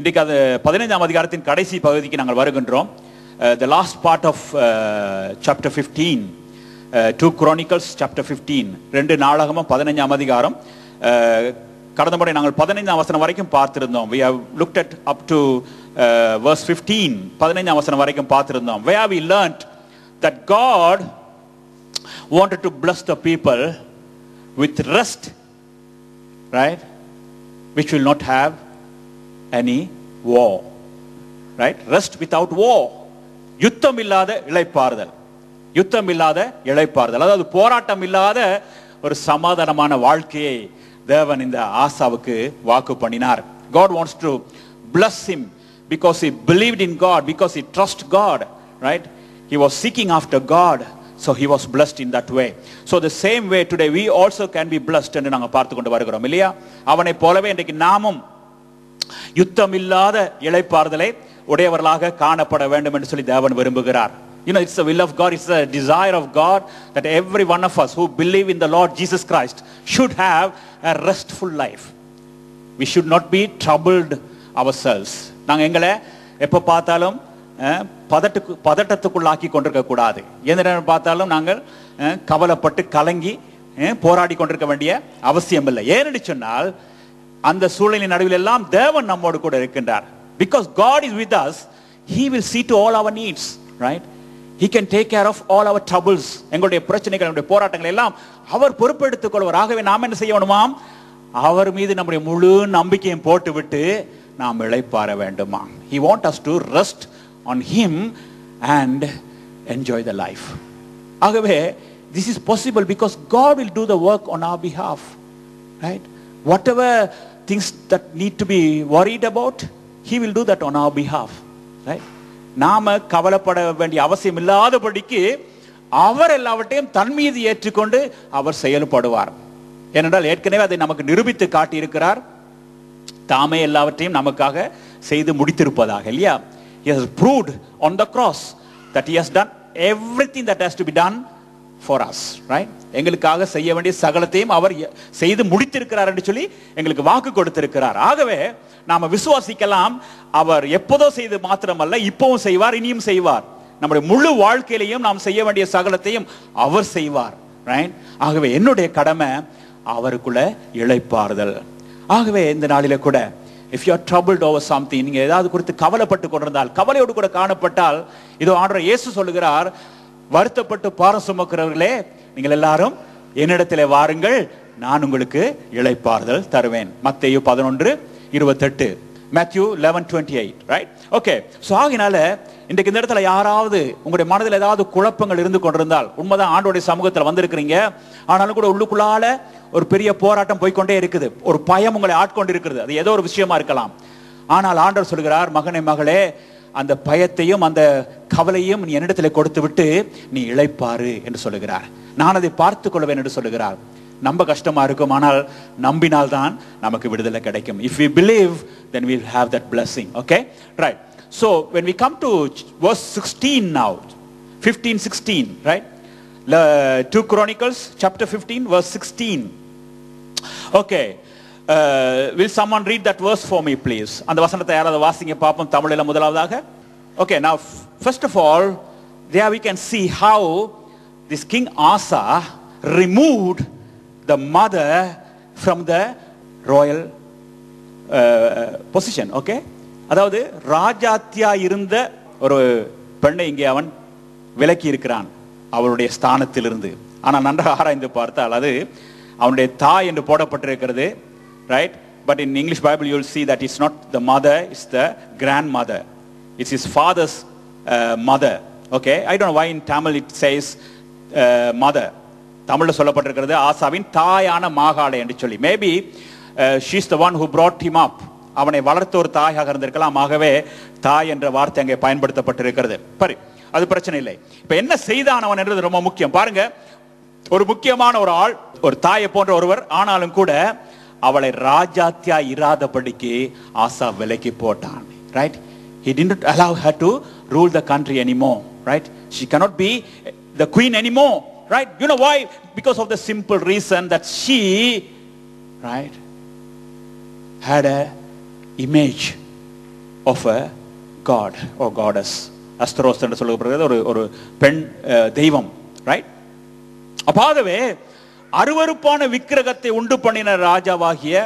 இன்றைக்கு அது பதினைந்தாம் அதிகாரத்தின் கடைசி பகுதிக்கு நாங்கள் வருகின்றோம். The last part of chapter fifteen two chronicles chapter fifteen ரெண்டு நாடகமும் பதினைஞ்சாம் அதிகாரம். Uh, கடந்த முறை நாங்கள் பதினைந்தாம் வசனம் வரைக்கும் பார்த்திருந்தோம். We have looked at up to verse fifteen பதினைஞ்சாம் வசனம் வரைக்கும் பார்த்திருந்தோம். Have we learned that God wanted to bless the people with rest right which will not have. Any war. Right? Rest without war. யுத்தம் இல்லாத இழைப்பாறுதல் யுத்தம் இல்லாத இழைப்பாறுதல் அதாவது போராட்டம் இல்லாத ஒரு சமாதானமான வாழ்க்கையை தேவன் இந்த ஆசாவுக்கு வாக்கு பண்ணினார் God wants to bless him because he believed in God because he trust God right he was seeking after God so he was blessed in that way so the same way today we also can be blessed என்று நாங்கள் பார்த்து கொண்டு வருகிறோம் இல்லையா அவனை போலவே இன்றைக்கு நாமும் யுத்தம் இல்லாத இழைப்பாறுதலை உடையவர்களாக காணப்பட வேண்டும் என்று சொல்லி தேவன் விரும்புகிறார் You know, it's the will of God, it's the desire of God that every one of us who believe in the Lord Jesus Christ should have a restful life. We should not be troubled ourselves. நாங்கள் எங்களை எப்போ பார்த்தாலும் பதட்டுக்கு பதட்டத்துக்குள்ளாக்கி கொண்டிருக்க கூடாது எந்த நேரம் பார்த்தாலும் நாங்கள் கவலைப்பட்டு கலங்கி போராடி கொண்டிருக்க வேண்டிய அவசியம் இல்லை ஏன்னு சொன்னால் அந்த சூழலின் நடுவில் எல்லாம் தேவன் நம்மோடு கூட இருக்கின்றார். Because God is with us he will see to all our needs right he can take care of all our troubles எங்களுடைய பிரச்சனைகள் எங்களுடைய போராட்டங்கள் எல்லாம். அவர் பொறுப்பெடுத்துக் கொள்வார். ஆகவே நாம் என்ன செய்யணுமாம் அவர் மீது நம்முடைய முழு நம்பிக்கையும் போட்டுவிட்டு நாம் இழைப்பார வேண்டுமா? He want us to rest on him and enjoy the life ஆகவே this is possible because God will do the work on our behalf right whatever things that need to be worried about he will do that on our behalf right நாம கவலைப்பட வேண்டிய அவசியம் இல்லாதபடிக்கு அவர் எல்லாவற்றையும் தன் மீது ஏற்றுக்கொண்டு அவர் செயல்படுவார் ஏனென்றால் ஏற்கனவே அதை நமக்கு நிரூபித்து காட்டியிருக்கிறார் தாமே எல்லாவற்றையும் நமக்காக செய்து முடித்திருப்பதாக இல்லையா he has proved on the cross that he has done everything that has to be done for us right எங்களுக்காக செய்ய வேண்டிய சகலத்தையும் அவர் செய்து முடித்திருக்கிறார் என்று சொல்லி எங்களுக்கு வாக்கு கொடுத்திருக்கிறார். ஆகவே நாம விசுவாசிக்கலாம். அவர் எப்போதோ செய்து மாத்திரமல்ல இப்பவும் செய்வார் இனியும் செய்வார். நம்முடைய முழு வாழ்க்கையிலையும் நாம் செய்ய வேண்டிய சகலத்தையும் அவர் செய்வார் ரைட் ஆகவே என்னுடைய கடமை அவருக்குள்ள இழைப்பார்தல் ஆகவே இந்த நாளில கூட if you are troubled over something நீங்க ஏதாவது குறித்து கவலைப்பட்டு கொண்டிருந்தால் கவலையோடு கூட காணப்பட்டால் இதோ ஆண்டர் இயேசு சொல்லுகிறார் வருத்தப்பட்டு பாரம் சுமக்கிறவர்களே நீங்கள் எல்லாரும் என்னிடத்திலே வாருங்கள் நான் உங்களுக்கு இழைப்பாறுதல் தருவேன். மத்தேயு பதினொன்று இருபத்தெட்டு. Matthew eleven twenty eight right okay so ஆகினால இன்றைக்கு இந்த இடத்துல யாராவது உங்களுடைய மனதில் ஏதாவது குழப்பங்கள் இருந்து கொண்டிருந்தால் உண்மைதான் ஆண்டோடைய சமூகத்தில் வந்திருக்கிறீங்க. ஆனாலும் கூட உள்ளுக்குள்ளால ஒரு பெரிய போராட்டம் போய்க்கொண்டே இருக்குது. ஒரு பயம் உங்களை ஆட்கொண்டு இருக்கிறது அது ஏதோ ஒரு விஷயமா இருக்கலாம். ஆனால் ஆண்டவர் சொல்கிறார் மகனே மகளே அந்த பயத்தையும் அந்த கவலையும் நீ என்னிடத்தில் கொடுத்து விட்டு நீ இழைப்பாரு என்று சொல்லுகிறார். நான் அதை பார்த்து கொள்வேன் என்று சொல்லுகிறார். நம்ப கஷ்டமா இருக்கும் ஆனால் நம்பினால்தான் நமக்கு விடுதலை கிடைக்கும். If we believe then will have that blessing okay? Right. So when we come to verse 16 now 15 16 right? Le- 2 chronicles chapter 15 verse 16 will someone read that read for me please அந்த வசனத்தை யாராவது வாசிங்க பார்ப்போம் தமிழில் முதலாவதாக. ஓகே நான் first of all there we can see how this king Asa removed the mother from the royal position okay அதாவது ராஜாத்தியா இருந்த ஒரு பெண்ணை இங்கே அவன் விலக்கி இருக்கிறான் அவருடைய ஸ்தானத்திலிருந்து. ஆனால் நன்றாக ஆராய்ந்து பார்த்தால் அது அவனுடைய தாய் என்று போடப்பட்டிருக்கிறது. Right but in English Bible you'll see that it's not the mother it's the grandmother. It's his father's uh, mother okay? I don't know why in tamil it says uh, mother. தமிழ்ல சொல்லப்பட்டிருக்கிறது ஆசாவின் தாயான மாகாளை என்று சொல்லி. Maybe she's the one who brought him up அவனை வளர்த்த ஒரு தாயாக இருந்திருக்கலாம். ஆகவே தாய் என்ற வார்த்தை அங்கே பயன்படுத்தப்பட்டிருக்கிறது. சரி அது பிரச்சனை இல்லை. இப்போ என்ன செய்தானவன் என்றது ரொம்ப முக்கியம். பாருங்க ஒரு முக்கியமான ஒரு ஆள் ஒரு தாயை போன்ற ஒருவர் ஆனாலும் கூட அவளை ராஜாத்தியா இராதபடிக்கு ஆசா விலைக்கு போட்டான் right he didn't allow her to rule the country anymore right she cannot be the queen anymore right you know why because of the simple reason that she right had a image of a god or goddess Astaroth என்று சொல்லப்படுகிறது ஒரு ஒரு பெண் அஹ், தெய்வம் right அப்பாகவே அருவருப்பான விக்கிரகத்தை உண்டு பண்ணின ராஜாவாகிய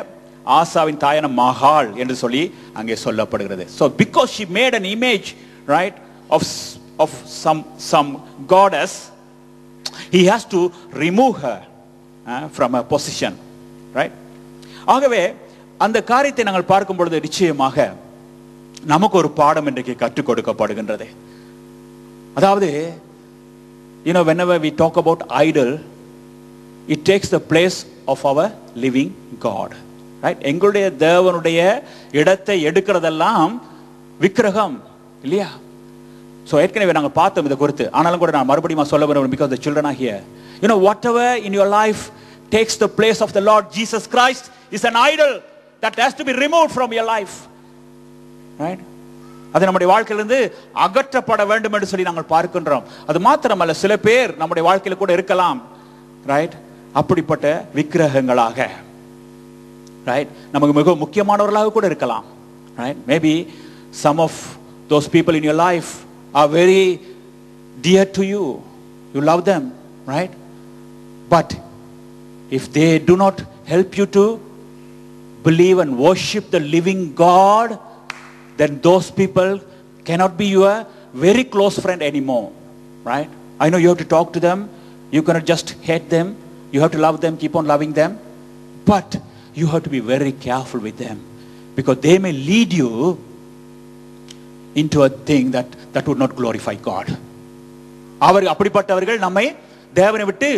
ஆசாவின் தாயான மகால் என்று சொல்லி அங்கே சொல்லப்படுகிறது. So because she made an image right of of some some gods he has to remove her from a position right ஆகவே அந்த காரியத்தை நாங்கள் பார்க்கும் பொழுது நிச்சயமாக நமக்கு ஒரு பாடம் இன்றைக்கு கற்றுக் கொடுக்கப்படுகின்றது. அதாவது you know when whenever talk about idol it takes the place of our living God right எங்களுடைய தேவனுடைய இடத்தை எடுக்கிறதெல்லாம் விக்கிரகம் இல்லையா? ஸோ ஏற்கனவே நாங்கள் பார்த்தோம் இதை குறித்து. ஆனாலும் கூட நான் மறுபடியும் சொல்ல விரும்புகிறேன் பிகாஸ் த சில்ட்ரன் ஆகிய you know whatever in your life takes the place of the Lord Jesus Christ is an idol that has to be remove from your life right அது நம்முடைய வாழ்க்கையிலிருந்து அகற்றப்பட வேண்டும் என்று சொல்லி நாங்கள் பார்க்கின்றோம். அது மாத்திரமல்ல சில பேர் நம்முடைய வாழ்க்கையில் கூட இருக்கலாம் ரைட் அப்படிப்பட்ட விக்கிரகங்களாக ரைட் நமக்கு மிக முக்கியமானவர்களாக கூட இருக்கலாம் right maybe some of those people in your life are very dear to you you love them right but if they do not help you to believe and worship the living God, then those people cannot be your very close friend anymore. Right? I know you have to talk to them. You cannot just hate them. You have to love them, keep on loving them. But you have to be very careful with them because they may lead you into a thing that, that would not glorify God. அவர் அப்படிப்பட்டவர்கள் நம்மை தேவனை விட்டு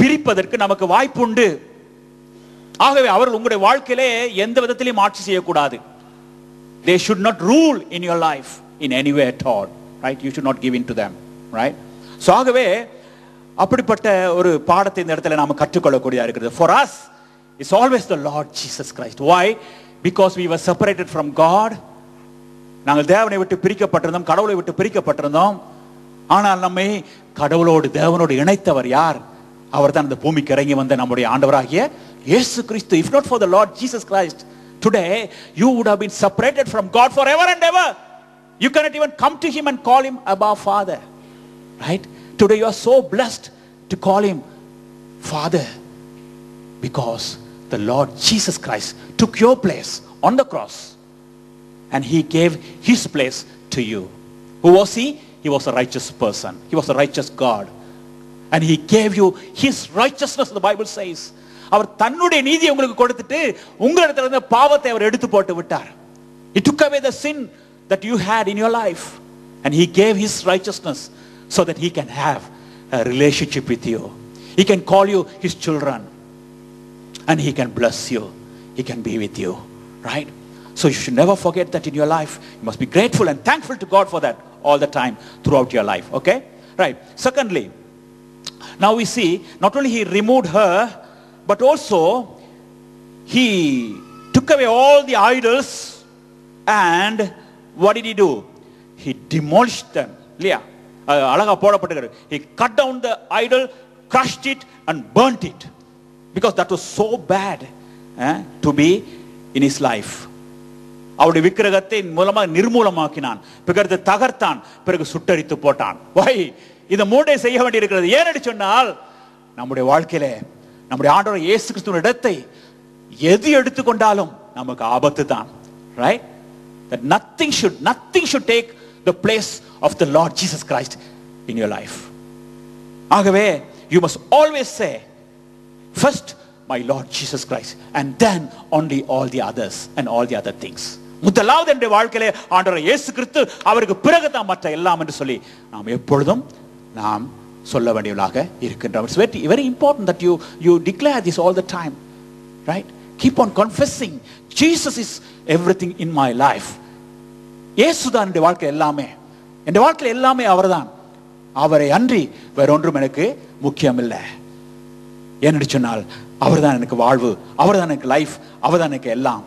பிரிப்பதற்கு நமக்கு வாய்ப்பு உண்டு ஆகவே அவர்கள் உங்களுடைய வாழ்க்கையிலே எந்த விதத்திலையும் ஆட்சி செய்யக்கூடாது they should not rule in your life in any way at all right you should not give in to them right so ஆகவே அப்படிப்பட்ட ஒரு பாடத்தை இந்த இடத்துல நாம கற்றுக்கொள்ளக்கூடிய இருக்கிறது. For us it's always the Lord Jesus Christ why because we were separated from God நாங்கள் தேவனை விட்டு பிரிக்கப்பட்டிருந்தோம் கடவுளை விட்டு பிரிக்கப்பட்டிருந்தோம். ஆனால் நம்மை கடவுளோடு தேவனோடு இணைத்தவர் யார்? அவர் தான் அந்த பூமிக்கு இறங்கி வந்த நம்முடைய ஆண்டவராகிய இயேசு கிறிஸ்து. If not for the Lord Jesus Christ today you would have been separated from God for ever and ever you cannot even come to him and call him abba father right today you are so blessed to call him father because the Lord Jesus Christ took your place on the cross and he gave his place to you. Who was he? He was a righteous person. He was a righteous God. And he gave you his righteousness, the Bible says. அவர் தன்னுடைய நீதியை உங்களுக்கு கொடுத்துட்டு உங்களிடத்துல இருந்த பாவத்தை அவர் எடுத்து போட்டு விட்டார் He took away the sin that you had in your life and he gave his righteousness so that he can have a relationship with you. He can call you his children and he can bless you. He can be with you, right? So you should never forget that in your life. You must be grateful and thankful to God for that all the time throughout your life, okay? Right. Secondly, now we see not only he removed her, but also he took away all the idols and what did he do? He demolished them. Leah, அழகா போடப்பட்டிருக்கிறது. He cut down the idol crushed it and burnt it. Because that was so bad eh, to be in his life. அவருடைய விக்கிரகத்தை மூலமாக நிர்மூலமாக்கினான். பிறகு தகர்த்தான். பிறகு சுட்டரித்து போட்டான். வை இதை மூடை செய்ய வேண்டியிருக்கிறது. ஏனென்று சொன்னால் நம்முடைய வாழ்க்கையிலே நம்முடைய ஆண்டவர் இயேசு கிறிஸ்துவின் இடத்தை எது எடுத்துக்கொண்டாலும் நமக்கு ஆபத்து தான் right nothing should nothing should take the place of the Lord Jesus Christ in your life. ஆகவே you must always say first my Lord Jesus Christ and then only all the others and all the other things. முதலாவது என்னுடைய வாழ்க்கையிலே ஆண்டவர் இயேசு கிறிஸ்து அவருக்கு பிறகு தான் மற்ற எல்லாம் என்று சொல்லி நாம் எப்பொழுதும் நாம் சொல்ல வேண்டியவர்களாக இருக்கின்றோம். It's very very important that you you declare this all the time right keep on confessing Jesus is everything in my life இயேசுதான் என்னுடைய வாழ்க்கை எல்லாமே. என் வாழ்க்கையில் எல்லாமே அவர்தான். அவரை அன்றி வேற ஒன்றும் எனக்கு முக்கியம் இல்லை ஏன்னு சொன்னால் அவர்தான் எனக்கு வாழ்வு அவர்தான் எனக்கு லைஃப் அவர்தான் எனக்கு எல்லாம்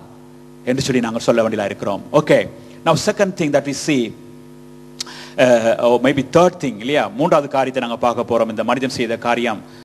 என்று சொல்லி நாங்கள் சொல்ல வேண்டியதாக இருக்கிறோம். Okay now second thing that we see maybe third thing இல்லையா? மூன்றாவது காரியத்தை நாங்கள் பார்க்க போறோம். இந்த மனிதன் செய்த காரியம்.